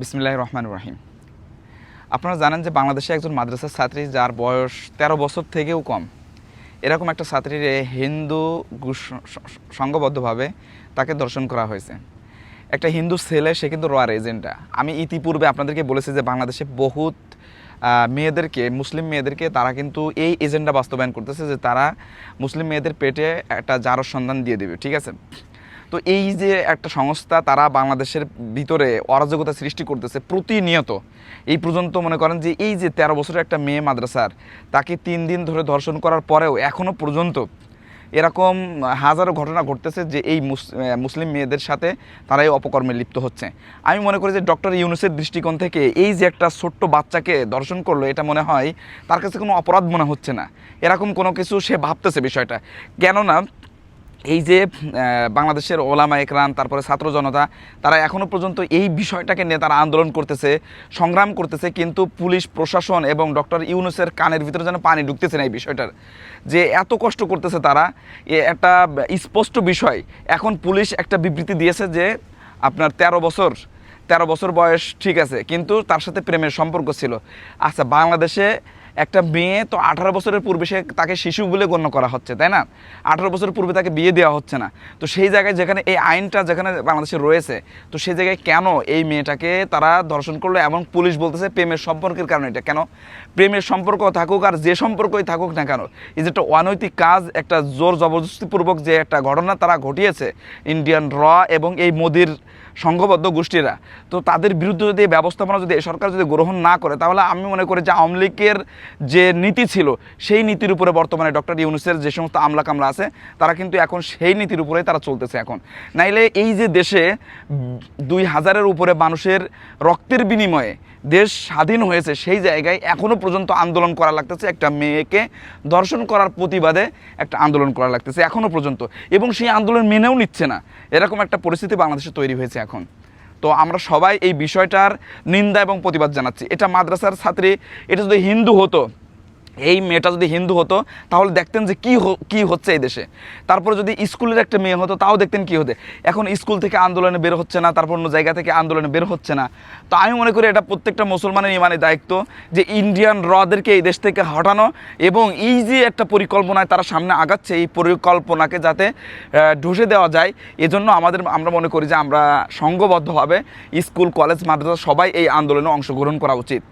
বিসমিল্লাহ রহমান রহিম আপনারা জানেন যে বাংলাদেশে একজন মাদ্রাসার ছাত্রী যার বয়স তেরো বছর থেকেও কম, এরকম একটা ছাত্রীর হিন্দু সংঘবদ্ধভাবে তাকে দর্শন করা হয়েছে। একটা হিন্দু ছেলে, সে কিন্তু রয়ার এজেন্টটা আমি ইতিপূর্বে আপনাদেরকে বলেছি যে বাংলাদেশে বহুত মেয়েদেরকে, মুসলিম মেয়েদেরকে তারা কিন্তু এই এজেন্ডা বাস্তবায়ন করতেছে যে তারা মুসলিম মেয়েদের পেটে একটা জারর সন্ধান দিয়ে দেবে, ঠিক আছে? তো এই যে একটা সংস্থা তারা বাংলাদেশের ভিতরে অরাজকতা সৃষ্টি করতেছে প্রতিনিয়ত, এই পর্যন্ত মনে করেন যে এই যে তেরো বছরের একটা মেয়ে মাদ্রাসার, তাকে তিন দিন ধরে ধর্ষণ করার পরেও এখনও পর্যন্ত এরকম হাজারো ঘটনা ঘটতেছে যে এই মুস- মুসলিম মেয়েদের সাথে তারা এই অপকর্মে লিপ্ত হচ্ছে। আমি মনে করি যে ডক্টর ইউনুসের দৃষ্টিকোণ থেকে এই যে একটা ছোট্ট বাচ্চাকে দর্শন করল, এটা মনে হয় তার কাছে কোনো অপরাধ মনে হচ্ছে না। এরকম কোনো কিছু সে ভাবতেছে বিষয়টা। কেননা এই যে বাংলাদেশের ওলামা একরাম, তারপরে ছাত্র জনতা, তারা এখনও পর্যন্ত এই বিষয়টাকে নিয়ে তারা আন্দোলন করতেছে, সংগ্রাম করতেছে, কিন্তু পুলিশ, প্রশাসন এবং ডক্টর ইউনুসের কানের ভিতরে যেন পানি ঢুকতেছে না এই বিষয়টার। যে এত কষ্ট করতেছে তারা একটা স্পষ্ট বিষয়, এখন পুলিশ একটা বিবৃতি দিয়েছে যে, আপনার তেরো বছর তেরো বছর বয়স ঠিক আছে, কিন্তু তার সাথে প্রেমের সম্পর্ক ছিল। আচ্ছা বাংলাদেশে একটা মেয়ে তো আঠারো বছরের পূর্বে সে তাকে শিশু বলে গণ্য করা হচ্ছে, তাই না? আঠারো বছরের পূর্বে তাকে বিয়ে দেওয়া হচ্ছে না। তো সেই জায়গায় যেখানে এই আইনটা যেখানে বাংলাদেশে রয়েছে, তো সেই জায়গায় কেন এই মেয়েটাকে তারা ধর্ষণ করল এবং পুলিশ বলতেছে প্রেমের সম্পর্কের কারণে এটা? কেন? প্রেমের সম্পর্ক থাকুক আর যে সম্পর্কই থাকুক না কেন এই যে একটা অনৈতিক কাজ, একটা জোর জবরদস্তিপূর্বক যে একটা ঘটনা তারা ঘটিয়েছে ইন্ডিয়ান র এবং এই মোদির সংঘবদ্ধ গোষ্ঠীরা? তো তাদের বিরুদ্ধে যদি ব্যবস্থাপনা যদি সরকার যদি গ্রহণ না করে, তাহলে আমি মনে করি যে আওয়ামী লীগের যে নীতি ছিল, সেই নীতির উপরে বর্তমানে ডক্টর ইউনুসের যে সমস্ত আমলা কামলা আছে, তারা কিন্তু এখন সেই নীতির উপরেই তারা চলতেছে এখন। নাইলে এই যে দেশে দুই হাজারের উপরে মানুষের রক্তের বিনিময়ে দেশ স্বাধীন হয়েছে, সেই জায়গায় এখনও পর্যন্ত আন্দোলন করা লাগতেছে, একটা মেয়েকে দর্শন করার প্রতিবাদে একটা আন্দোলন করা লাগতেছে এখনও পর্যন্ত। এবং সেই আন্দোলন মেনেও নিচ্ছে না। এরকম একটা পরিস্থিতি বাংলাদেশে তৈরি হয়েছে এখন। তো আমরা সবাই এই বিষয়টার নিন্দা এবং প্রতিবাদ জানাচ্ছি। এটা মাদ্রাসার ছাত্রী, এটা যদি হিন্দু হতো এই মেয়েটা যদি হিন্দু হতো, তাহলে দেখতেন যে কী কী হচ্ছে এই দেশে। তারপরে যদি স্কুলের একটা মেয়ে হতো, তাও দেখতেন কী হতে এখন স্কুল থেকে আন্দোলনে বের হচ্ছে না, তারপর অন্য জায়গা থেকে আন্দোলনে বের হচ্ছে না। তো আমি মনে করি এটা প্রত্যেকটা মুসলমানের ইমানের দায়িত্ব যে ইন্ডিয়ান রদেরকে এই দেশ থেকে হটানো এবং এই যে একটা পরিকল্পনায় তারা সামনে আগাচ্ছে, এই পরিকল্পনাকে যাতে ঢুসে দেওয়া যায়, এজন্য আমাদের, আমরা মনে করি যে আমরা সংঘবদ্ধভাবে স্কুল, কলেজ, মাদ্রাসা সবাই এই আন্দোলনে অংশগ্রহণ করা উচিত।